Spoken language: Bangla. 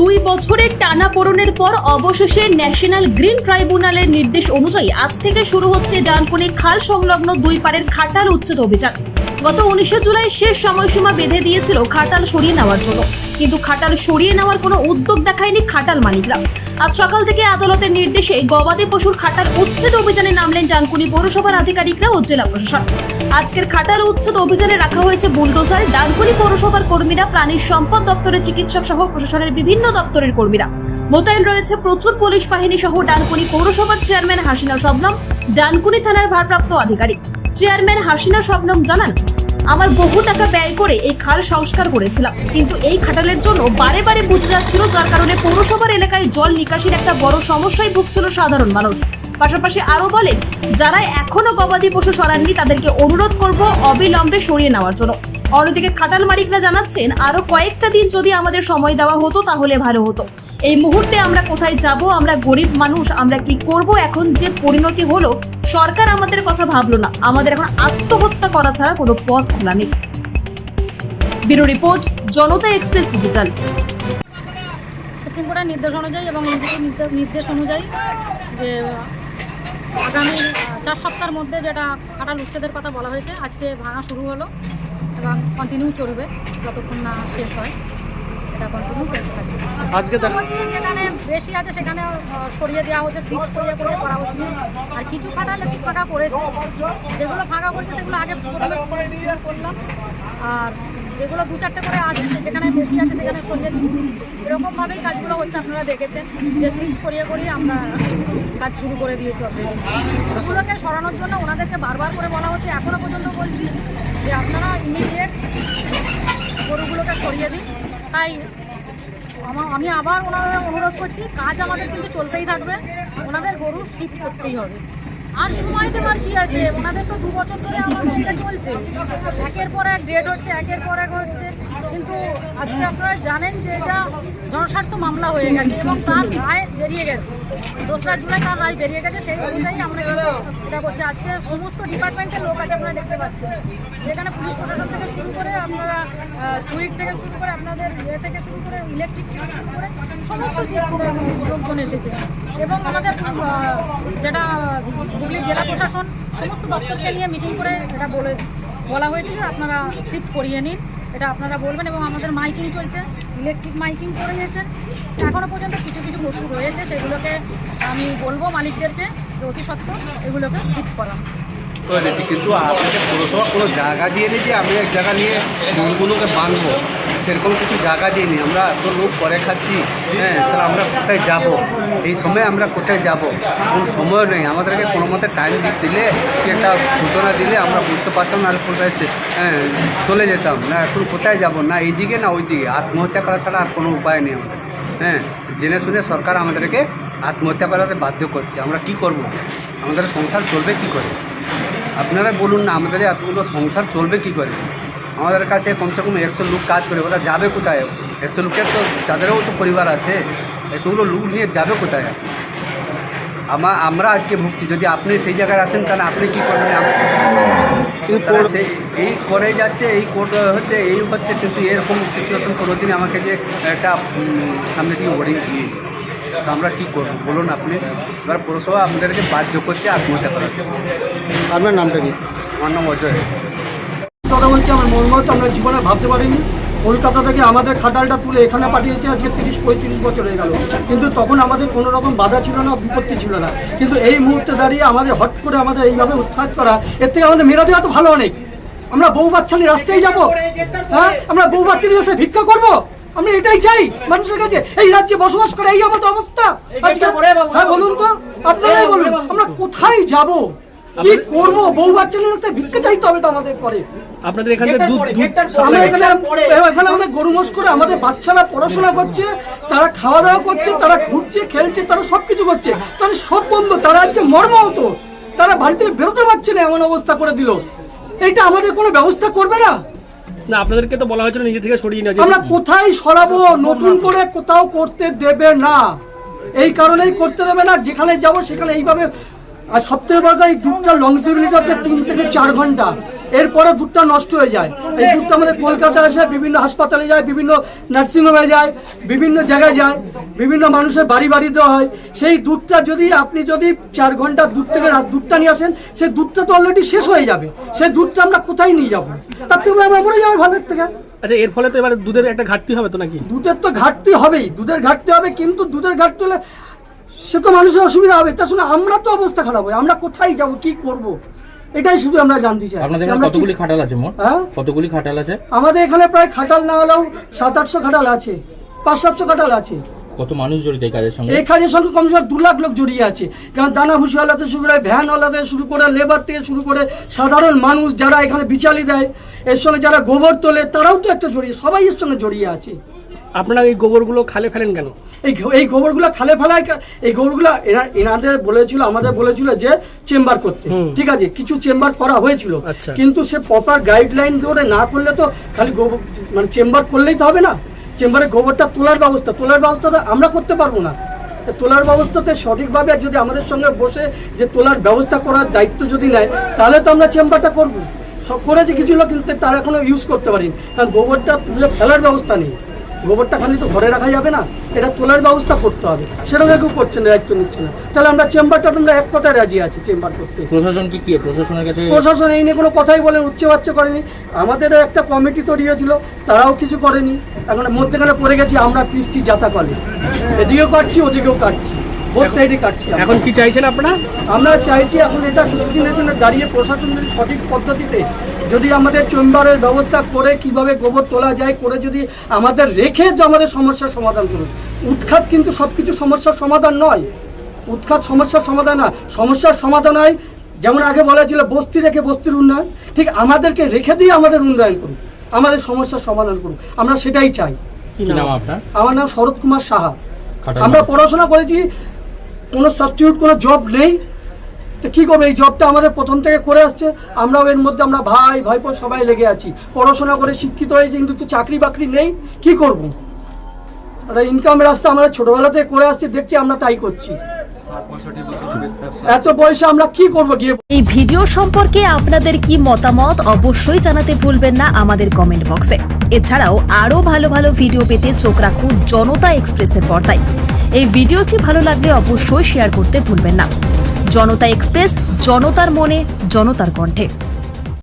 দুই বছরের টানা টানাপোড়েনের পর অবশেষে ন্যাশনাল গ্রিন ট্রাইব্যুনালের নির্দেশ অনুযায়ী আজ থেকে শুরু হচ্ছে ডানকুনি খাল সংলগ্ন দুই পারের খাটাল উচ্ছেদ অভিযান। গত উনিশে জুলাই শেষ সময়সীমা বেঁধে দিয়েছিল খাটাল সরিয়ে নেওয়ার জন্য। কিন্তু খাটাল সরিয়ে নেওয়ার কোনো উদ্যোগ দেখায়নি খাটাল মালিকরা। আজ সকাল থেকে আদালতের নির্দেশে গবাদি পশুর খাটাল উচ্ছেদ অভিযানে নামলেন ডানকুনি পৌরসভার আধিকারিকরা ও জেলা প্রশাসন। আজকের খাটাল উচ্ছেদ অভিযানে রাখা হয়েছে বুলডোজার। ডানকুনি পৌরসভার কর্মীরা প্রাণী সম্পদ দপ্তরের চিকিৎসক সহ প্রশাসনের বিভিন্ন দপ্তরের কর্মীরা। মোতায়েন রয়েছে প্রচুর পুলিশ বাহিনী সহ ডানকুনি পৌরসভার চেয়ারম্যান হাসিনা শবনম, ডানকুনি থানার ভারপ্রাপ্ত আধিকারিক। চেয়ারম্যান হাসিনা শবনম জানান, আমার বহু টাকা ব্যয় করে এই খাল সংস্কার করেছিলাম, কিন্তু এই খাটালের জন্য বারে বারে বুঝে যাচ্ছিল যার কারণে পৌরসভার এলাকায় জল নিকাশির একটা বড় সমস্যায় ভুগছিল সাধারণ মানুষ। পাশাপাশি আরও বলেন, যারা এখনও গবাদি পশু সরাননি, তাদেরকে অনুরোধ করব অবিলম্বে সরিয়ে নেওয়ার জন্য। অন্যদিকে খাটাল মালিকরা জানাচ্ছেন, আরও কয়েকটা দিন যদি আমাদের সময় দেওয়া হতো, তাহলে ভালো হতো। এই মুহূর্তে আমরা কোথায় যাব, আমরা গরিব মানুষ, আমরা কি করব এখন যে পরিণতি হলো, সরকার আমাদের কথা ভাবলো না। আমাদের এখন আত্মহত্যা করা ছাড়া কোনো পথ খোলা নেই। Bureau report, Janata express digital. Supreme কোর্টের নির্দেশ অনুযায়ী এবং নির্দেশ অনুযায়ী যে আগামী চার সপ্তাহের মধ্যে যেটা কাটাল উচ্ছেদের কথা বলা হয়েছে আজকে ভাঙা শুরু হলো এবং কন্টিনিউ চলবে যতক্ষণ না শেষ হয়। এটা কন্টিনিউ চলতে থাকবে আজকে যেখানে বেশি আছে সেখানে সরিয়ে দেওয়া হচ্ছে সিট করিয়ে করিয়ে করা হচ্ছে। আর কিছু ফাটালে কিছু ফাঁকা করেছে। যেগুলো ফাঁকা করেছে সেগুলো আগে করলাম। আর যেগুলো দু চারটে করে আছে যেখানে বেশি আছে, সেখানে সরিয়ে দিচ্ছি। এরকমভাবেই কাজগুলো হচ্ছে, আপনারা দেখেছেন। যে সিট করিয়ে করিয়ে আমরা কাজ শুরু করে দিয়েছি অলরেডি ওগুলোকে সরানোর জন্য ওনাদেরকে বারবার করে বলা হচ্ছে এখনও পর্যন্ত বলছি যে আপনারা ইমিডিয়েট গরুগুলোকে সরিয়ে দিন। তাই আমি আবার ওনাদের অনুরোধ করছি, কাজ আমাদের কিন্তু চলতেই থাকবে। ওনাদের গরু শিফট করতেই হবে। আর সময় দেওয়ার কি আছে? ওনাদের তো দু বছর ধরে আমার এটা চলছে। একের পর এক ডেট হচ্ছে, একের পর এক হচ্ছে। কিন্তু আজকে আপনারা জানেন যে এটা জনস্বার্থ মামলা হয়ে গেছে এবং তার রায় বেরিয়ে গেছে। দোসরা জুলাই তার রায় বেরিয়ে গেছে, সেই অনুযায়ী আমরা এটা করছি। আজকে সমস্ত ডিপার্টমেন্টের লোক আছে আপনারা দেখতে পাচ্ছেন। যেখানে পুলিশ প্রশাসন থেকে শুরু করে আপনারা সুইট থেকে শুরু করে আপনাদের ইয়ে থেকে শুরু করে ইলেকট্রিক থেকে শুরু করে সমস্ত লোকজন এসেছে। এবং আমাদের যেটা হুগলি জেলা প্রশাসন, সমস্ত দপ্তরকে নিয়ে মিটিং করে এটা বলে, বলা হয়েছে যে আপনারা শিফট করিয়ে নিন। এটা আপনারা বলবেন এবং আমাদের মাইকিং চলছে। ইলেকট্রিক মাইকিং করে গেছে। এখনও পর্যন্ত কিছু কিছু পশু রয়েছে, সেগুলোকে আমি বলব মালিকদেরকে অতি সত্য এগুলোকে শিফট করা। কিন্তু আপনাকে পুরসভা কোনো জায়গা দিয়ে নেই যে আমি এক জায়গা নিয়ে মনগুলোকে বাঁধবো? সেরকম কিছু জায়গা দিইনি। আমরা এত লোক পরে খাচ্ছি হ্যাঁ তাহলে আমরা কোথায় যাব? এই সময় আমরা কোথায় যাব? কোনো সময় নেই। আমাদেরকে কোনো মতে টাইম দিলে, কি একটা সূচনা দিলে আমরা বুঝতে পারতাম না আর কোথায় হ্যাঁ চলে যেতাম। না, এখন কোথায় যাব? না, এইদিকে না ওই দিকে আত্মহত্যা করা ছাড়া আর কোনো উপায় নেই আমাদের। হ্যাঁ জেনে শুনে সরকার আমাদেরকে আত্মহত্যা করাতে বাধ্য করছে। আমরা কি করব? আমাদের সংসার চলবে কি করে? আপনারা বলুন না, আমাদের এতগুলো সংসার চলবে কি করে? আমাদের কাছে কমসে কম একশো লোক কাজ করে ওরা যাবে কোথায়? একশো লোকের তো তাদেরও তো পরিবার আছে। এতগুলো লোক নিয়ে যাবে কোথায়? আমা আমরা আজকে ভুগছি। যদি আপনি সেই জায়গায় আসেন তাহলে আপনি কী করবেন? তারা সেই এই করে যাচ্ছে এই হচ্ছে এই হচ্ছে কিন্তু এরকম সিচুয়েশন কোনোদিন আমাকে যে একটা সামনে থেকে ওয়ার্ডিং দিয়ে তো আমরা কী করব? বলুন আপনি। এবার পৌরসভা আমাদেরকে বাধ্য করছে আত্মহত্যা করার। আপনার নামটা কি? আমার নাম অজয়। কথা বলছি আমার মর্মাহত আমরা জীবনে ভাবতে পারিনি। কলকাতা থেকে আমাদের খাটালটা তুলে এখানে পাঠিয়েছে আজকে তিরিশ পঁয়ত্রিশ বছর হয়ে গেল। কিন্তু তখন আমাদের কোনো রকম বাধা ছিল না বিপত্তি ছিল না। কিন্তু এই মুহূর্তে দাঁড়িয়ে আমাদের হট করে আমাদের এইভাবে উৎখাত করা এর থেকে আমাদের মেরা দেওয়া তো ভালো অনেক আমরা বউ বাচ্চা নিয়ে রাস্তায় যাব। হ্যাঁ? আমরা বউ বাচ্চা নিয়ে এসে ভিক্ষা করব। আমরা এটাই চাই মানুষের কাছে। এই রাজ্যে বসবাস করে এই আমাদের অবস্থা। আজকে হ্যাঁ বলুন তো। আপনারাই বলুন। আমরা কোথায় যাব? কি করব? বউ বাচ্চা নিয়ে রাস্তায় ভিক্ষা চাইতে হবে তো আমাদের পরে। আপনাদের এখানে দুধ দুধ আমরা এখানে এখানে আমাদের গরু মোষ করে আমাদের বাচ্চারা পড়াশোনা করছে তারা খাওয়া দাওয়া করছে তারা ঘুরছে খেলছে তারা সব কিছু করছে। তাদের সব বন্ধ তারা আজকে মর্ম হতো তারা বাড়ি থেকে বেরোতে পারছে না এমন অবস্থা করে দিল। এইটা আমাদের কোনো ব্যবস্থা করবে না? না আপনাদেরকে তো বলা হয়েছিল নিজে থেকে সরিয়ে নেওয়া আমরা কোথায় সরাবো? নতুন করে কোথাও করতে দেবে না। এই কারণেই করতে দেবে না। যেখানে যাব সেখানে এইভাবে আর সবথেকে বড় কথা, এই দুধটা লংজিবিলিটি হচ্ছে তিন থেকে চার ঘণ্টা। এরপরে দুধটা নষ্ট হয়ে যায়। এই দুধটা আমাদের কলকাতা আসে বিভিন্ন হাসপাতালে যায় বিভিন্ন নার্সিংহোমে যায় বিভিন্ন জায়গায় যায় বিভিন্ন মানুষের বাড়ি বাড়ি দেওয়া হয়। সেই দুধটা যদি আপনি যদি চার ঘণ্টা দুধ থেকে দুধটা নিয়ে আসেন সেই দুধটা তো অলরেডি শেষ হয়ে যাবে। সেই দুধটা আমরা কোথায় নিয়ে যাব? তার থেকে আমরা মরে যাব ভালোর থেকে। আচ্ছা এর ফলে তো এবার দুধের একটা ঘাটতি হবে তো নাকি? দুধের তো ঘাটতি হবেই দুধের ঘাটতি হবে কিন্তু দুধের ঘাটতি হলে সে তো মানুষের অসুবিধা হবে। তার সঙ্গে আমরা তো অবস্থা খারাপ হয় আমরা কোথায় যাব কি করব? এটাই শুধু আমরা জানতে চাই। আপনাদের এখানে কতগুলি খাটাল আছে মোট? হ্যাঁ? কতগুলি খাটাল আছে? আমাদের এখানে প্রায় খাটাল না হলেও সাত আটশো খাটাল আছে। পাঁচ সাতশো খাটাল আছে। কত মানুষ জড়িত এই কাজের সঙ্গে? এই কাজের সঙ্গে কমসে কম দু লাখ লোক জড়িয়ে আছে। কারণ দানা ভুসিওয়ালা থেকে শুরু করে ভ্যানওয়ালা থেকে শুরু করে লেবার থেকে শুরু করে সাধারণ মানুষ যারা এখানে বিচালি দেয় এর সঙ্গে যারা গোবর তোলে তারাও তো একটা জড়িয়ে সবাই এর সঙ্গে জড়িয়ে আছে। আপনারা এই গোবরগুলো খালে ফেলেন কেন? এই এই গোবরগুলো খালে ফেলায় এই গোবরগুলো এনা- এনাদের বলেছিল আমাদের বলেছিল যে চেম্বার করতে। ঠিক আছে কিছু চেম্বার করা হয়েছিল। আচ্ছা। কিন্তু সে প্রপার গাইডলাইন ধরে না করলে তো খালি গোবর মানে চেম্বার করলেই তো হবে না। চেম্বারে গোবরটা তোলার ব্যবস্থা তোলার ব্যবস্থাটা আমরা করতে পারব না। তোলার ব্যবস্থাতে সঠিকভাবে যদি আমাদের সঙ্গে বসে যে তোলার ব্যবস্থা করার দায়িত্ব যদি নেয় তাহলে তো আমরা চেম্বারটা করব। সব করেছে কিছু লোক কিন্তু তারা এখনও ইউজ করতে পারিনি। কারণ গোবরটা তুলে ফেলার ব্যবস্থা নেই। গোবরটা খালি তো ঘরে রাখা যাবে না এটা তোলার ব্যবস্থা করতে হবে। সেটা কেউ করছে না দায়িত্ব নিচ্ছে না। তাহলে আমরা চেম্বারটা তোমরা এক কথায় রাজি আছি চেম্বার করতে। প্রশাসন কি কি প্রশাসনের কাছে প্রশাসন এই নিয়ে কোনো কথাই বলে উচ্চে বাচ্চা করেনি। আমাদেরও একটা কমিটি তৈরি হয়েছিল তারাও কিছু করেনি। এখন মধ্যেখানে পড়ে গেছি আমরা পিসটি যাতা কলে এদিকেও কাটছি ওদিকেও কাটছি। বোথ সাইডে কাটছি এখন কি চাইছেন আপনারা? আমরা চাইছি এখন এটা কিছুদিনের জন্য দাঁড়িয়ে প্রশাসন যদি সঠিক পদ্ধতিতে যদি আমাদের চেম্বারের ব্যবস্থা করে কীভাবে গোবর তোলা যায় করে যদি আমাদের রেখে যে আমাদের সমস্যার সমাধান করুন। উৎখাত কিন্তু সব কিছু সমস্যার সমাধান নয়। উৎখাত সমস্যার সমাধান না। সমস্যার সমাধান হয় যেমন আগে বলা ছিল বস্তি রেখে বস্তির উন্নয়ন। ঠিক আমাদেরকে রেখে দিয়ে আমাদের উন্নয়ন করুন। আমাদের সমস্যার সমাধান করুন। আমরা সেটাই চাই। কি কি নাম নাম আপনার? আমার নাম শরৎ কুমার সাহা। আমরা পড়াশোনা করেছি কোনো সাবস্টিটিউট কোনো জব নেই। তো কী করব? এই জবটা আমাদের প্রথম থেকে করে আসছে। আমরাও এর মধ্যে আমরা ভাই, ভাইপো সবাই লেগে আছি। পড়াশোনা করে শিক্ষিত হয়েছি কিন্তু একটু চাকরি বাকরি নেই, কি করব? একটা ইনকামের রাস্তা আমরা ছোটবেলা থেকে করে আসছি, দেখছি আমরা তাই করছি। এত বয়সে আমরা কি করব? গিয়ে এই ভিডিও সম্পর্কে আপনাদের কি মতামত অবশ্যই জানাতে ভুলবেন না আমাদের কমেন্ট বক্সে এছাড়াও আরও ভালো ভালো ভিডিও পেতে চোখ রাখুন জনতা এক্সপ্রেসের পর্দায়। এই ভিডিওটি ভালো লাগলে অবশ্যই শেয়ার করতে ভুলবেন না। জনতা এক্সপ্রেস, জনতার মনে, জনতার কণ্ঠে।